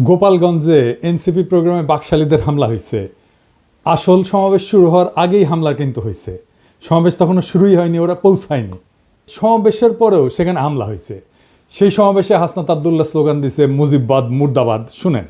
গোপালগঞ্জে এনসিপি প্রোগ্রামে বাকশালীদের হামলা হয়েছে। আসল সমাবেশ শুরু হওয়ার আগেই হামলা কিন্তু হয়েছে। সমাবেশ তখনও শুরুই হয়নি, ওরা পৌঁছায়নি। সমাবেশের পরেও সেখানে হামলা হয়েছে। সেই সমাবেশে হাসনাত আবদুল্লাহ স্লোগান দিছে মুজিববাদ, মুর্দাবাদ, শুনেন।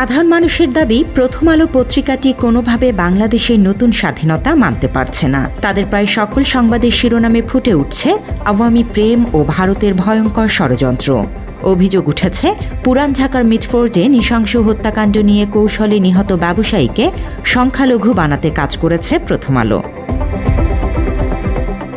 সাধারণ মানুষের দাবি, প্রথম আলো পত্রিকাটি কোনোভাবে বাংলাদেশের নতুন স্বাধীনতা মানতে পারছে না। তাদের প্রায় সকল সংবাদের শিরোনামে ফুটে উঠছে আওয়ামী প্রেম ও ভারতের ভয়ঙ্কর ষড়যন্ত্র। অভিযোগ উঠেছে, পুরান ঢাকার মিটফোর্ডে নৃশংস হত্যাকাণ্ড নিয়ে কৌশলে নিহত ব্যবসায়ীকে সংখ্যালঘু বানাতে কাজ করেছে প্রথম আলো।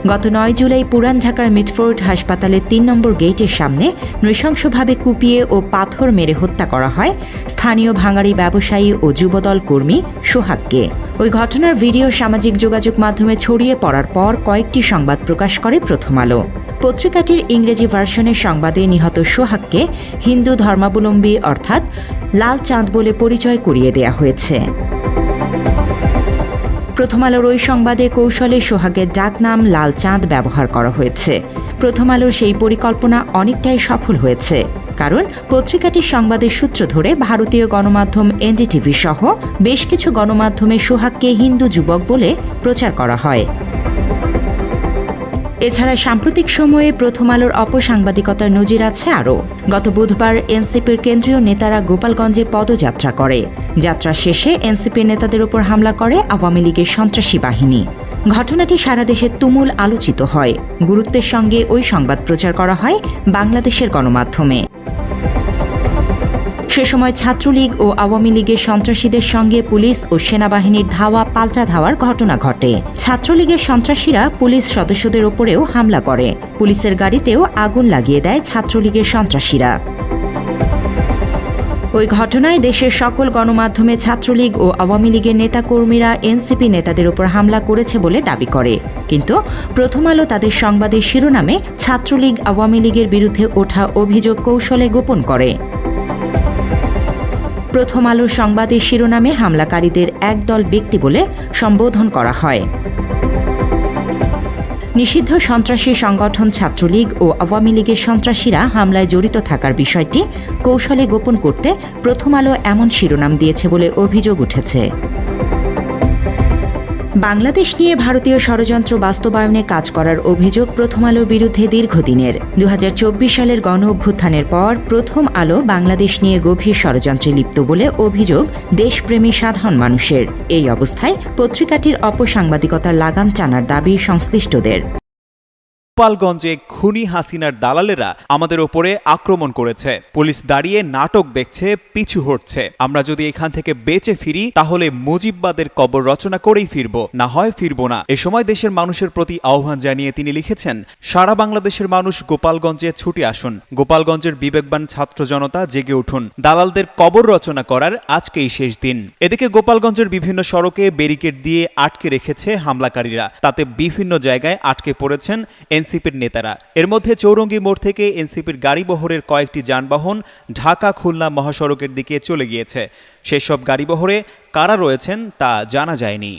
গত নয় জুলাই পুরান ঢাকার মিটফোর্ড হাসপাতালের তিন নম্বর গেটের সামনে নৃশংসভাবে কুপিয়ে ও পাথর মেরে হত্যা করা হয়। স্থানীয় ভাঙাড়ি ব্যবসায়ী ও যুবদল কর্মী সোহাগকে। ওই ঘটনার ভিডিও সামাজিক যোগাযোগ মাধ্যমে ছড়িয়ে পড়ার পর কয়েকটি সংবাদ প্রকাশ করে প্রথম আলো। পত্রিকাটির ইংরেজি ভার্সনের সংবাদে নিহত সোহাগকে হিন্দু ধর্মাবলম্বী অর্থাৎ লাল চাঁদ বলে পরিচয় করিয়ে দেয়া হয়েছে। প্রথম আলোর ওই সংবাদে কৌশলে সোহাগের ডাকনাম লাল চাঁদ ব্যবহার করা হয়েছে। প্রথম আলোর সেই পরিকল্পনা অনেকটাই সফল হয়েছে। কারণ পত্রিকাটির সংবাদের সূত্র ধরে ভারতীয় গণমাধ্যম এনডিটিভি সহ বেশ কিছু গণমাধ্যমে সোহাগকে হিন্দু যুবক বলে প্রচার করা হয়। এছাড়া সাম্প্রতিক সময়ে প্রথম আলোর অপসাংবাদিকতার নজির আছে আরও। গত বুধবার এনসিপির কেন্দ্রীয় নেতারা গোপালগঞ্জে পদযাত্রা করে। যাত্রা শেষে এনসিপি নেতাদের উপর হামলা করে আওয়ামী লীগের সন্ত্রাসী বাহিনী। ঘটনাটি সারা দেশে তুমুল আলোচিত হয়। গুরুত্বের সঙ্গে ওই সংবাদ প্রচার করা হয় বাংলাদেশের গণমাধ্যমে। সে সময় ছাত্রলীগ ও আওয়ামী লীগের সন্ত্রাসীদের সঙ্গে পুলিশ ও সেনাবাহিনীর ধাওয়া পাল্টা ধাওয়ার ঘটনা ঘটে। ছাত্রলীগের সন্ত্রাসীরা পুলিশ সদস্যদের ওপরেও হামলা করে। পুলিশের গাড়িতেও আগুন লাগিয়ে দেয় ছাত্রলীগের সন্ত্রাসীরা। ওই ঘটনায় দেশের সকল গণমাধ্যমে ছাত্রলীগ ও আওয়ামী লীগের নেতাকর্মীরা এনসিপি নেতাদের উপর হামলা করেছে বলে দাবি করে। কিন্তু প্রথম আলো তাদের সংবাদের শিরোনামে ছাত্রলীগ আওয়ামী লীগের বিরুদ্ধে ওঠা অভিযোগ কৌশলে গোপন করে। প্রথম আলো সংবাদের শিরোনামে হামলাকারীদের একদল ব্যক্তি বলে সম্বোধন করা হয়। নিষিদ্ধ সন্ত্রাসী সংগঠন ছাত্রলীগ ও আওয়ামী লীগের সন্ত্রাসীরা হামলায় জড়িত থাকার বিষয়টি কৌশলে গোপন করতে প্রথম আলো এমন শিরোনাম দিয়েছে বলে অভিযোগ উঠেছে। বাংলাদেশ নিয়ে ভারতীয় ষড়যন্ত্র বাস্তবায়নে কাজ করার অভিযোগ প্রথম আলোর বিরুদ্ধে দীর্ঘদিনের। দুহাজার চব্বিশ সালের গণ অভ্যুত্থানের পর প্রথম আলো বাংলাদেশ নিয়ে গভীর ষড়যন্ত্রে লিপ্ত বলে অভিযোগ দেশপ্রেমী সাধারণ মানুষের। এই অবস্থায় পত্রিকাটির অপসাংবাদিকতার লাগাম টানার দাবি সংশ্লিষ্টদের। গোপালগঞ্জে খুনি হাসিনার দালালেরা আমাদের ওপরে আক্রমণ করেছে। পুলিশ দাঁড়িয়ে নাটক দেখছে, পিছু হটছে। আমরা যদি এখান থেকে বেঁচে ফিরি, তাহলে মুজিববাদের কবর রচনা করেই ফিরব। না হয় ফিরব না। এ সময় দেশের মানুষের প্রতি আহ্বান জানিয়ে তিনি লিখেছেন, সারা বাংলাদেশের মানুষ গোপালগঞ্জে ছুটে আসুন। গোপালগঞ্জের বিবেকবান ছাত্র জনতা জেগে উঠুন। দালালদের কবর রচনা করার আজকেই শেষ দিন। এদিকে গোপালগঞ্জের বিভিন্ন সড়কে ব্যারিকেড দিয়ে আটকে রেখেছে হামলাকারীরা। তাতে বিভিন্ন জায়গায় আটকে পড়েছেন এনসিপির নেতারা। এর মধ্যে চৌরঙ্গি মোড় থেকে এনসিপির গাড়িবহরের কয়েকটি যানবাহন ঢাকা, খুলনা মহাসড়কের দিকে চলে গিয়েছে। সেসব গাড়িবহরে কারা রয়েছেন তা জানা যায়নি।